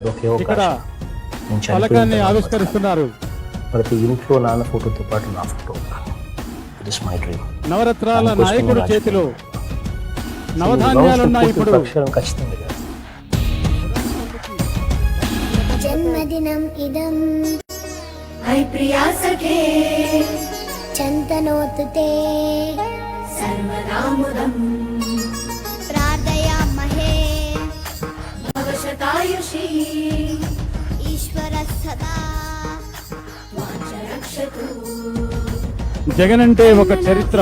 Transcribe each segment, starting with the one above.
ఇక్కడ ఫలకాన్ని ఆవిష్కరిస్తున్నారు. ప్రతి ఇంట్లో నాన్న ఫోటోతో పాటు నా ఫోటో నవరత్నాల నాయకుడు చేతిలో నవధాన్యాలున్నాయి ఇప్పుడు. జన్మదినం ఇదం. మై ప్రియా సఖే. చంతనోతుతే సర్వనాముదం జగన్ అంటే ఒక చరిత్ర.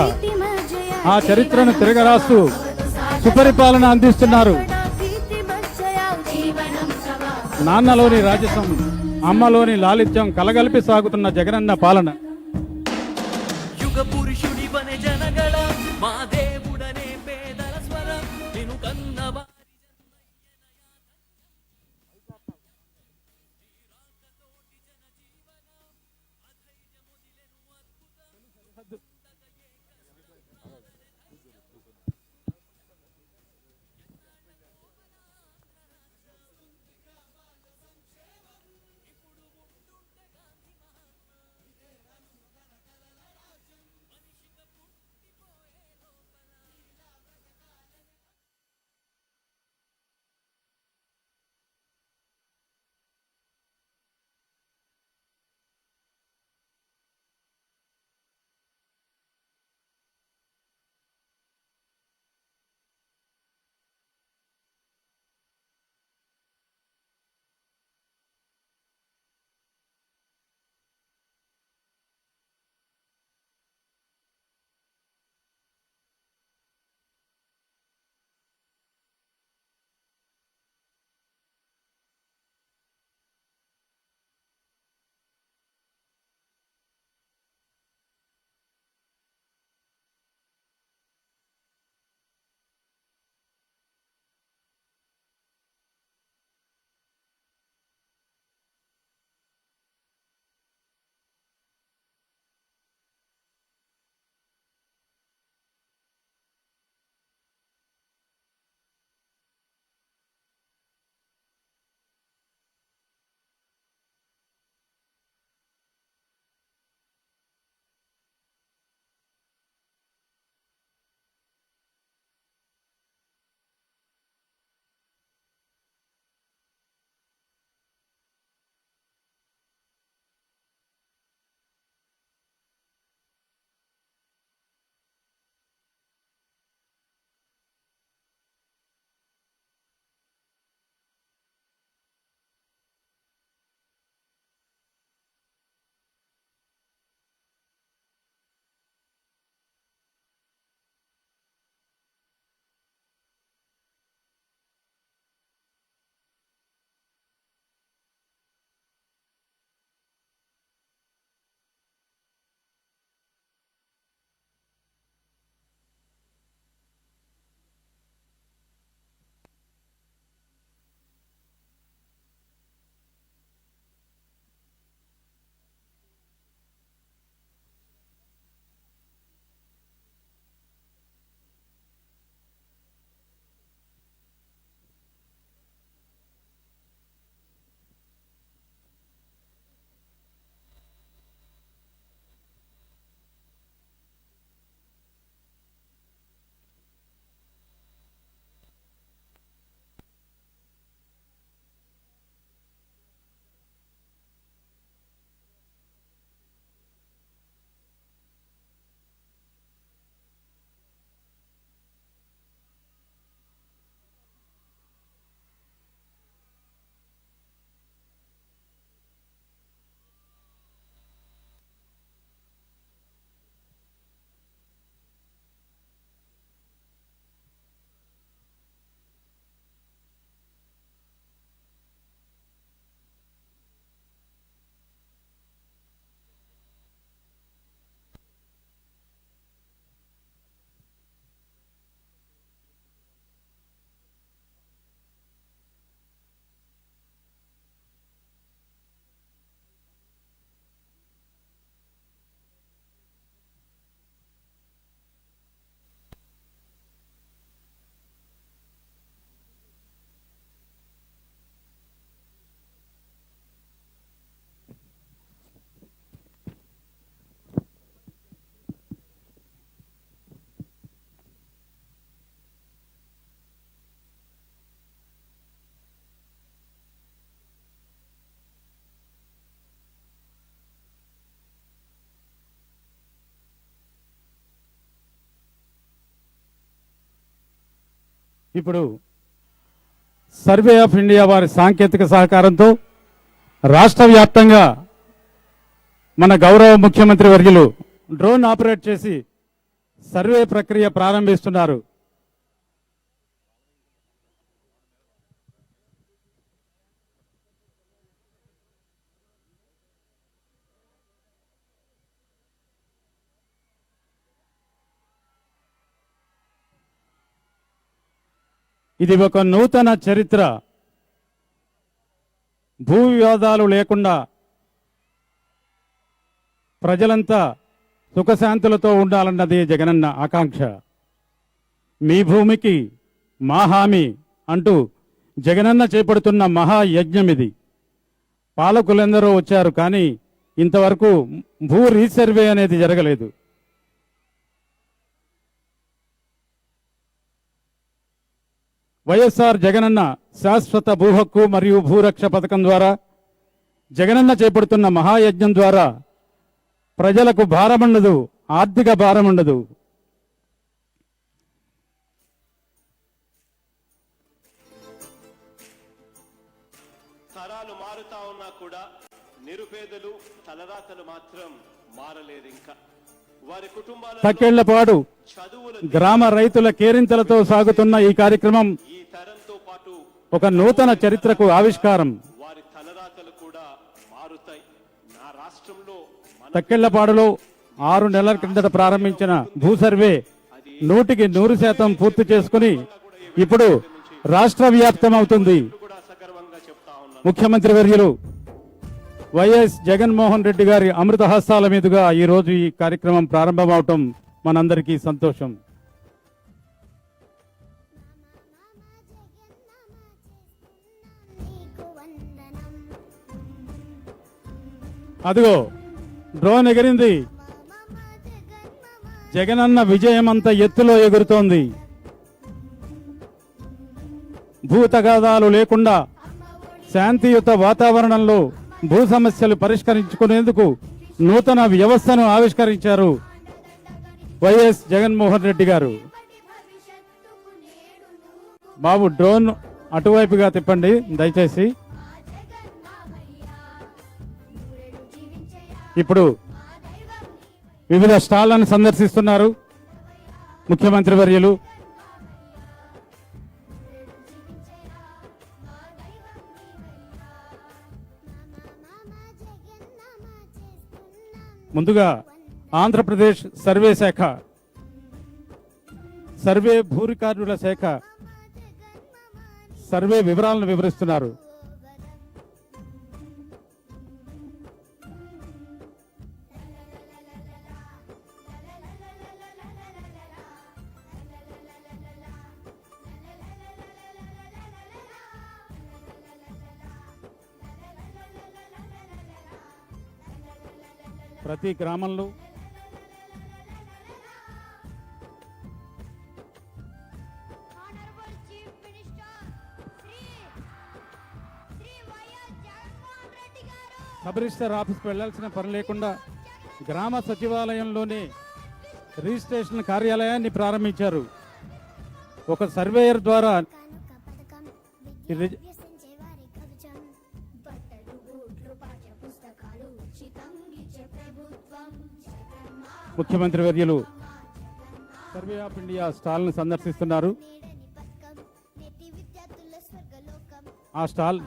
ఆ చరిత్రను తిరగరాస్తూ సుపరిపాలన అందిస్తున్నారు. నాన్నలోని రాజసం అమ్మలోని లాలిత్యం కలగలిపి సాగుతున్న జగనన్న పాలన. ఇప్పుడు సర్వే ఆఫ్ ఇండియా వారి సాంకేతిక సహకారంతో రాష్ట్ర వ్యాప్తంగా మన గౌరవ ముఖ్యమంత్రి వర్యులు డ్రోన్ ఆపరేట్ చేసి సర్వే ప్రక్రియ ప్రారంభిస్తున్నారు. ఇది ఒక నూతన చరిత్ర. భూ వివాదాలు లేకుండా ప్రజలంతా సుఖశాంతులతో ఉండాలన్నది జగనన్న ఆకాంక్ష. మీ భూమికి మా హామీ అంటూ జగనన్న చేపడుతున్న మహాయజ్ఞం ఇది. పాలకులందరూ వచ్చారు కానీ ఇంతవరకు భూ రీసర్వే అనేది జరగలేదు. వైఎస్ఆర్ జగనన్న శాశ్వత భూ హక్కు మరియు భూరక్ష పథకం ద్వారా జగనన్న చేపడుతున్న మహాయజ్ఞం ద్వారా ప్రజలకు భారముండదు ఆర్థిక భారముండదు. తరాలు మారుతా ఉన్నా కూడా నిరుపేదలు తలరాతలు మాత్రం మారలేదు ఇంకా వారి కుటుంబాల తక్కెళ్ళపాడు గ్రామ రైతుల కేరింతలతో సాగుతున్న ఈ కార్యక్రమం ఒక నూతన చరిత్రకు ఆవిష్కారం. వారి తలరాతలు కూడా మారుతాయి. నా రాష్ట్రంలో తక్కెళ్ళపాడులో ఆరు నెలల కిందట ప్రారంభించిన భూ సర్వే నూటికి నూరు శాతం పూర్తి చేసుకుని ఇప్పుడు రాష్ట్ర వ్యాప్తం అవుతుంది ముఖ్యమంత్రి వర్యులు వైఎస్ జగన్మోహన్ రెడ్డి గారి అమృత హస్తాల మీదుగా ఈ రోజు ఈ కార్యక్రమం ప్రారంభమవటం మనందరికీ సంతోషం. అదిగో డ్రోన్ ఎగిరింది. జగనన్న విజయం అంత ఎత్తులో ఎగురుతోంది. భూతగాదాలు లేకుండా శాంతియుత వాతావరణంలో భూ సమస్యలు పరిష్కరించుకునేందుకు నూతన వ్యవస్థను ఆవిష్కరించారు వైఎస్ జగన్మోహన్ రెడ్డి గారు. బాబు డ్రోన్ అటువైపుగా తిప్పండి దయచేసి. ఇప్పుడు వివిధ స్టాళ్ళను సందర్శిస్తున్నారు ముఖ్యమంత్రి వర్యులు. ముందుగా ఆంధ్రప్రదేశ్ సర్వే శాఖ సర్వే భూ రికార్డుల శాఖ సర్వే వివరాలను వివరిస్తున్నారు. రెడ్డి గారు సబ్ రిజిస్టర్ ఆఫీస్కి వెళ్ళాల్సిన పని లేకుండా గ్రామ సచివాలయంలోనే రిజిస్ట్రేషన్ కార్యాలయాన్ని ప్రారంభించారు. ఒక సర్వేయర్ ద్వారా ముఖ్యమంత్రి వర్యులు సర్వే ఆఫ్ ఇండియా స్టాల్ను సందర్శిస్తున్నారు. ఆ స్టాల్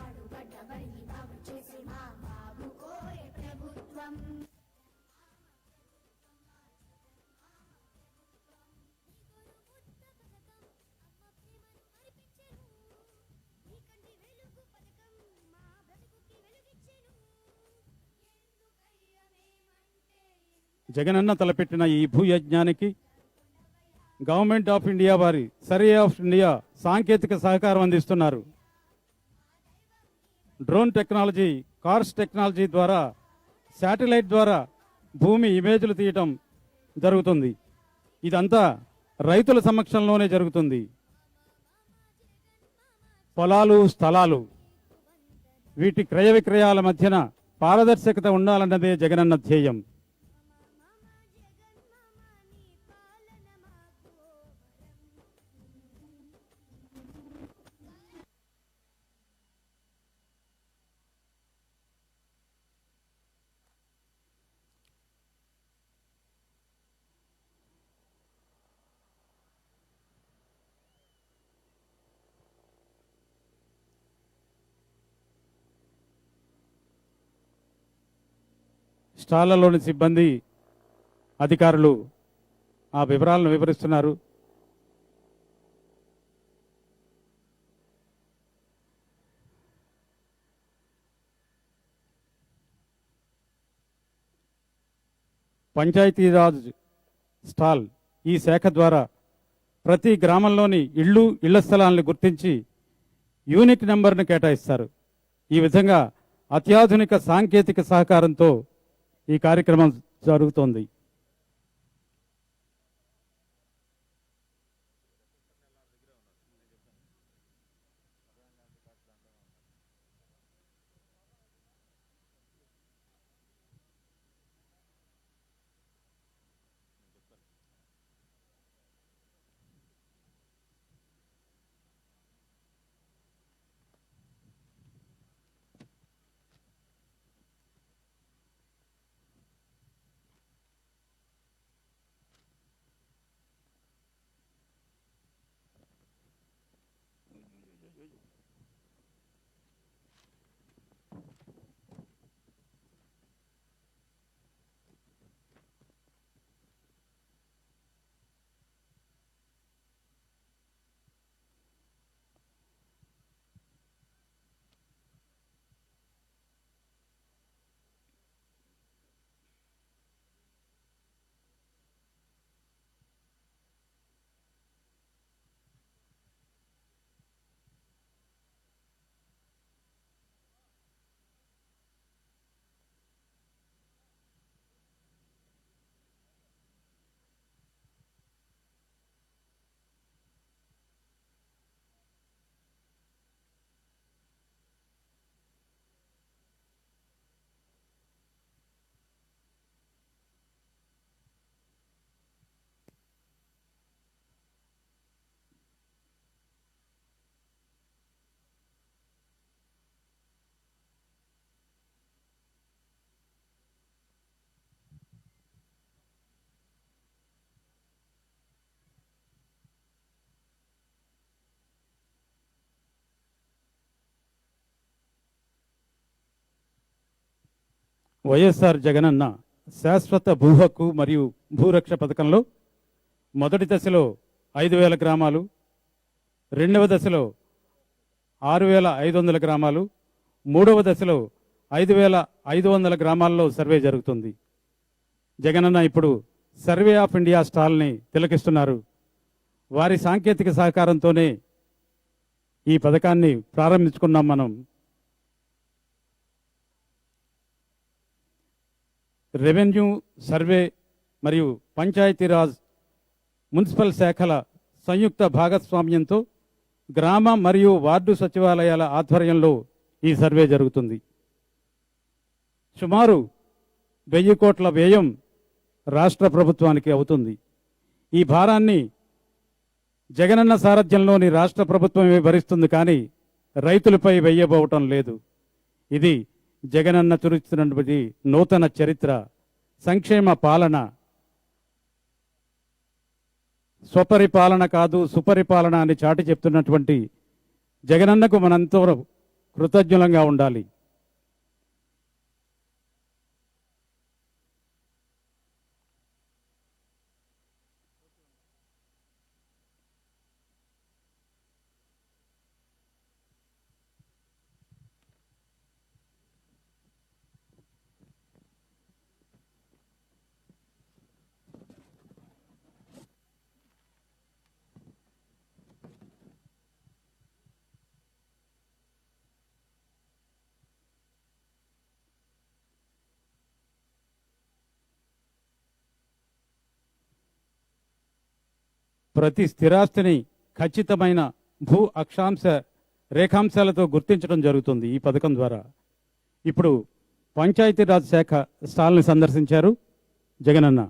జగనన్న తలపెట్టిన ఈ భూయజ్ఞానికి గవర్నమెంట్ ఆఫ్ ఇండియా వారి సర్వే ఆఫ్ ఇండియా సాంకేతిక సహకారం అందిస్తున్నారు. డ్రోన్ టెక్నాలజీ కార్స్ టెక్నాలజీ ద్వారా శాటిలైట్ ద్వారా భూమి ఇమేజ్లు తీయటం జరుగుతుంది. ఇదంతా రైతుల సమక్షంలోనే జరుగుతుంది. పొలాలు స్థలాలు వీటి క్రయ విక్రయాల మధ్యన పారదర్శకత ఉండాలన్నదే జగనన్న ధ్యేయం. స్టాళ్ళలోని సిబ్బంది అధికారులు ఆ వివరాలను వివరిస్తున్నారు. పంచాయతీరాజ్ స్టాల్ ఈ శాఖ ద్వారా ప్రతి గ్రామంలోని ఇళ్ళు ఇళ్ళ స్థలాలను గుర్తించి యూనిక్ నెంబర్ను కేటాయిస్తారు. ఈ విధంగా అత్యాధునిక సాంకేతిక సహకారంతో ఈ కార్యక్రమం జరుగుతోంది. వైఎస్ఆర్ జగనన్న శాశ్వత భూహక్కు మరియు భూరక్ష పథకంలో మొదటి దశలో ఐదు వేల గ్రామాలు రెండవ దశలో ఆరు వేల ఐదు వందల గ్రామాలు మూడవ దశలో ఐదు వేల ఐదు వందల గ్రామాల్లో సర్వే జరుగుతుంది. జగనన్న ఇప్పుడు సర్వే ఆఫ్ ఇండియా స్టాల్ని తిలకిస్తున్నారు. వారి సాంకేతిక సహకారంతోనే ఈ పథకాన్ని ప్రారంభించుకున్నాం మనం. రెవెన్యూ సర్వే మరియు పంచాయతీరాజ్ మున్సిపల్ శాఖల సంయుక్త భాగస్వామ్యంతో గ్రామ మరియు వార్డు సచివాలయాల ఆధ్వర్యంలో ఈ సర్వే జరుగుతుంది. సుమారు వెయ్యి కోట్ల వ్యయం రాష్ట్ర ప్రభుత్వానికి అవుతుంది. ఈ భారాన్ని జగనన్న సారథ్యంలోని రాష్ట్ర ప్రభుత్వమే భరిస్తుంది కానీ రైతులపై వెయ్యబోవటం లేదు. ఇది జగనన్న చురుస్తున్నటువంటి నూతన చరిత్ర సంక్షేమ పాలన స్వపరిపాలన కాదు సుపరిపాలన అని చాటి చెప్తున్నటువంటి జగనన్నకు మనంతో కృతజ్ఞులంగా ఉండాలి. ప్రతి స్థిరాస్తిని ఖచ్చితమైన భూ అక్షాంశ రేఖాంశాలతో గుర్తించడం జరుగుతుంది ఈ పథకం ద్వారా. ఇప్పుడు పంచాయతీరాజ్ శాఖ స్థాల్ని సందర్శించారు. జగనన్న.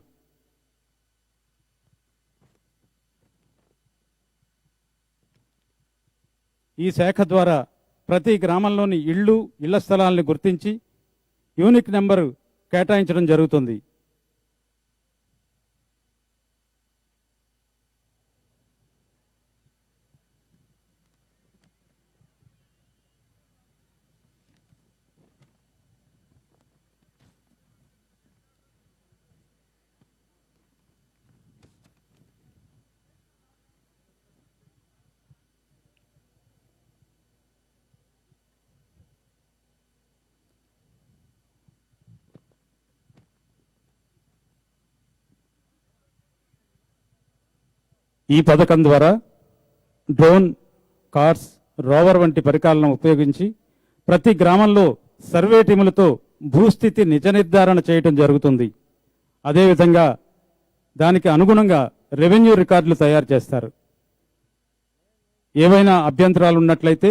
ఈ శాఖ ద్వారా ప్రతి గ్రామంలోని ఇళ్ళు ఇళ్ళ స్థలాలను గుర్తించి యూనిక్ నెంబరు కేటాయించడం జరుగుతుంది. ఈ పథకం ద్వారా డ్రోన్ కార్స్ రోవర్ వంటి పరికరాలను ఉపయోగించి ప్రతి గ్రామంలో సర్వే టీములతో భూస్థితి నిజ నిర్ధారణ చేయటం జరుగుతుంది. అదేవిధంగా దానికి అనుగుణంగా రెవెన్యూ రికార్డులు తయారు చేస్తారు. ఏవైనా అభ్యంతరాలు ఉన్నట్లయితే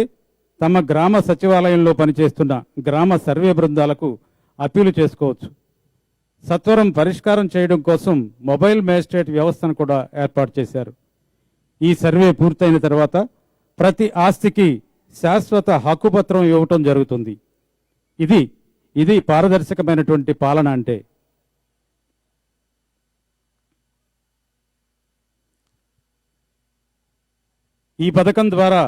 తమ గ్రామ సచివాలయంలో పనిచేస్తున్న గ్రామ సర్వే బృందాలకు అప్పీలు చేసుకోవచ్చు. సత్వరం పరిష్కారం చేయడం కోసం మొబైల్ మేజిస్ట్రేట్ వ్యవస్థను కూడా ఏర్పాటు చేశారు. ఈ సర్వే పూర్తయిన తర్వాత ప్రతి ఆస్తికి శాశ్వత హక్కుపత్రం ఇవ్వటం జరుగుతుంది. ఇది ఇది పారదర్శకమైనటువంటి పాలన అంటే. ఈ పథకం ద్వారా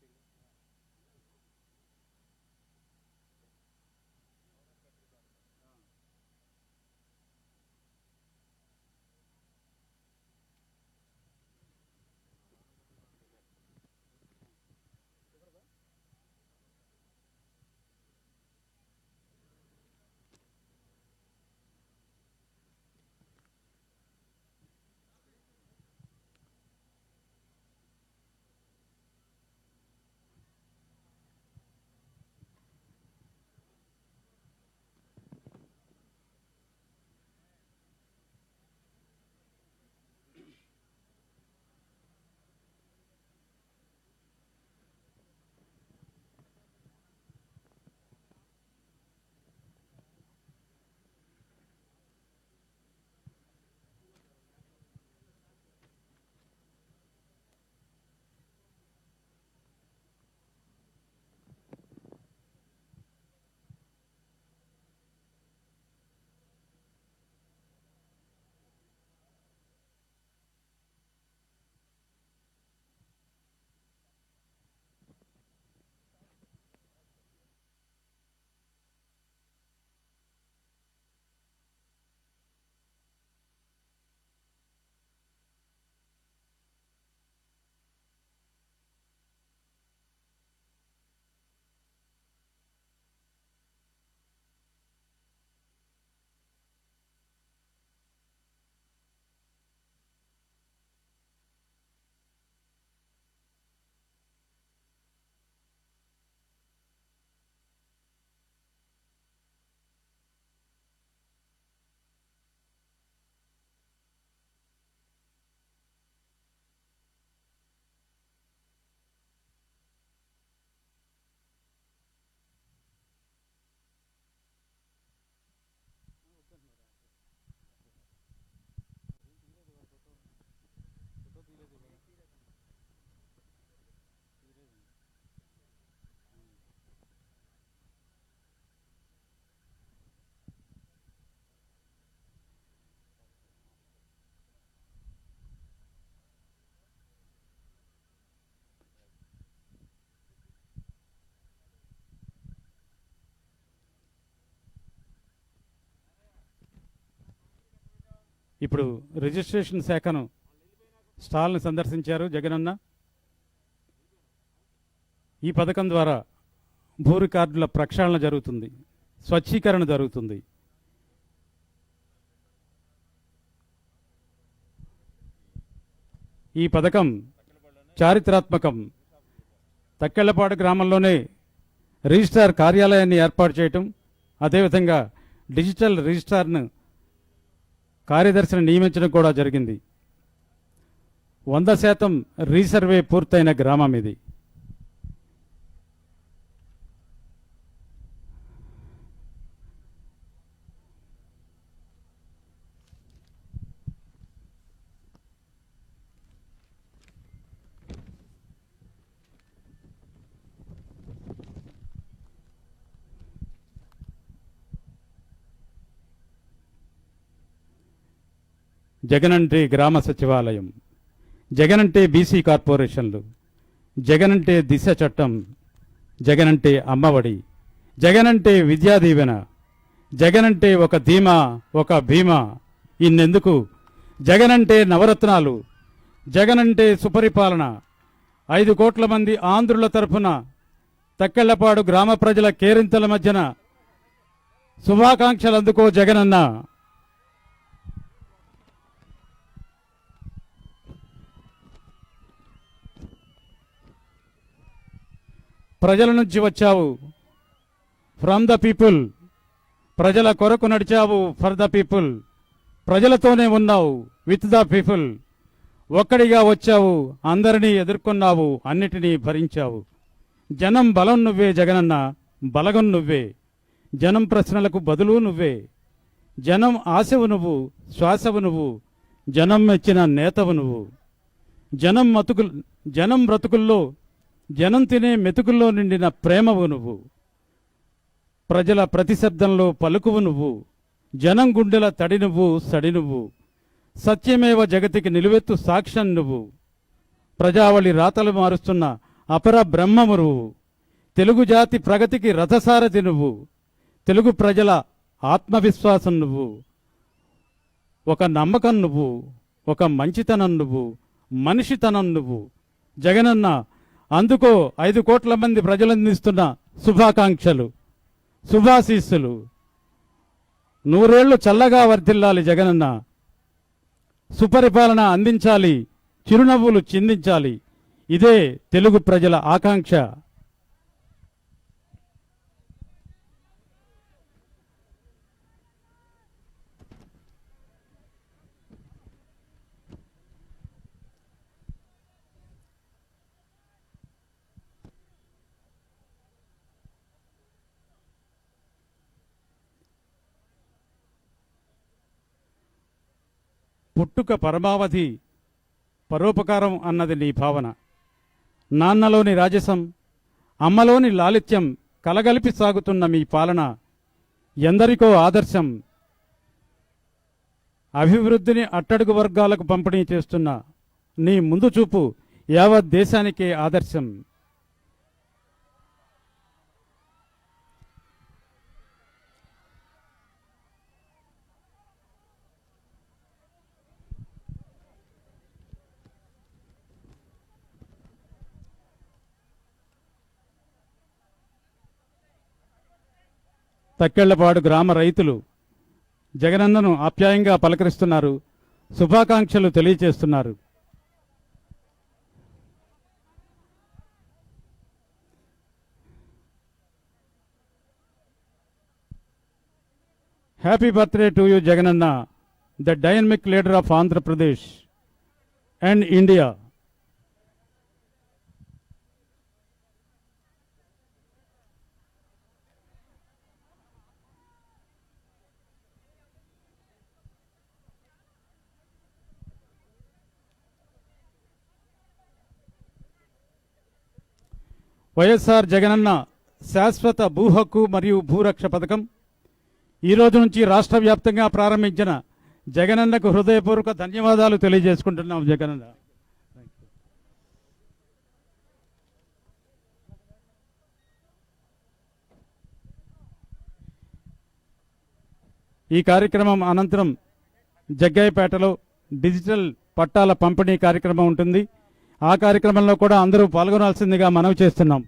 something. ఇప్పుడు రిజిస్ట్రేషన్ శాఖను స్టాల్ని సందర్శించారు జగనన్న. ఈ పథకం ద్వారా భూ రికార్డుల ప్రక్షాళన జరుగుతుంది స్వచ్ఛీకరణ జరుగుతుంది. ఈ పథకం చారిత్రాత్మకం. తక్కెళ్ళపాడు గ్రామంలోనే రిజిస్ట్రార్ కార్యాలయాన్ని ఏర్పాటు చేయటం అదేవిధంగా డిజిటల్ రిజిస్ట్రార్ను కార్యదర్శిని నియమించడం కూడా జరిగింది. వంద శాతం రీసర్వే పూర్తయిన గ్రామం ఇది. జగనంటే గ్రామ సచివాలయం జగనంటే బీసీ కార్పొరేషన్లు జగనంటే దిశ చట్టం జగనంటే అమ్మఒడి జగనంటే విద్యా దీవెన జగనంటే ఒక ధీమా ఒక భీమా ఇన్నెందుకు? జగనంటే నవరత్నాలు జగనంటే సుపరిపాలన ఐదు కోట్ల మంది ఆంధ్రుల తరఫున తక్కెళ్ళపాడు గ్రామ ప్రజల కేరింతల మధ్యన శుభాకాంక్షలు అందుకో జగనన్న. ప్రజల నుంచి వచ్చావు ఫ్రమ్ ద పీపుల్ ప్రజల కొరకు నడిచావు ఫర్ ద పీపుల్ ప్రజలతోనే ఉన్నావు విత్ ద పీపుల్ ఒక్కడిగా వచ్చావు అందరినీ ఎదుర్కొన్నావు అన్నిటినీ భరించావు. జనం బలం నువ్వే జగనన్న బలగం నువ్వే. జనం ప్రశ్నలకు బదులు నువ్వే. జనం ఆశవు నువ్వు శ్వాసవు నువ్వు. జనం మెచ్చిన నేతవు నువ్వు. జనం మతుకు జనం బ్రతుకుల్లో జనం తినే మెతుకుల్లో నిండిన ప్రేమవు నువ్వు. ప్రజల ప్రతిశబ్దంలో పలుకువు నువ్వు. జనం గుండెల తడి నువ్వు సడి నువ్వు. సత్యమేవ జగతికి నిలువెత్తు సాక్ష్యం నువ్వు. ప్రజావళి రాతలు మారుస్తున్న అపర బ్రహ్మము నువ్వు. తెలుగు జాతి ప్రగతికి రథసారథి నువ్వు. తెలుగు ప్రజల ఆత్మవిశ్వాసం నువ్వు. ఒక నమ్మకం నువ్వు. ఒక మంచితనం నువ్వు. మనిషితనం నువ్వు. జగనన్న అందుకో ఐదు కోట్ల మంది ప్రజలందిస్తున్న శుభాకాంక్షలు శుభాశీస్సులు. నూరేళ్ళు చల్లగా వర్ధిల్లాలి జగనన్న. సుపరిపాలన అందించాలి చిరునవ్వులు చిందించాలి. ఇదే తెలుగు ప్రజల ఆకాంక్ష. పుట్టుక పరమావధి పరోపకారం అన్నది నీ భావన. నాన్నలోని రాజసం అమ్మలోని లాలిత్యం కలగలిపి సాగుతున్న మీ పాలన ఎందరికో ఆదర్శం అభివృద్ధిని అట్టడుగు వర్గాలకు పంపిణీ చేస్తున్న నీ ముందు చూపు యావత్ దేశానికే ఆదర్శం. తక్కెళ్ళపాడు గ్రామ రైతులు జగనన్నను ఆప్యాయంగా పలకరిస్తున్నారు శుభాకాంక్షలు తెలియజేస్తున్నారు happy birthday to you Jagananna the dynamic leader of Andhra Pradesh and India. YSR Jagananna శాశ్వత భూ హక్కు మరియు భూరక్ష పథకం. ఈరోజు నుంచి రాష్ట్ర వ్యాప్తంగా ప్రారంభించిన జగనన్నకు హృదయపూర్వక ధన్యవాదాలు తెలియజేసుకుంటున్నాం జగనన్న. ఈ కార్యక్రమం అనంతరం జగ్గాయపేటలో డిజిటల్ పట్టాల పంపిణీ కార్యక్రమం ఉంటుంది. ఆ కార్యక్రమంలో కూడా అందరూ పాల్గొనాల్సిందిగా మనవి చేస్తున్నాం.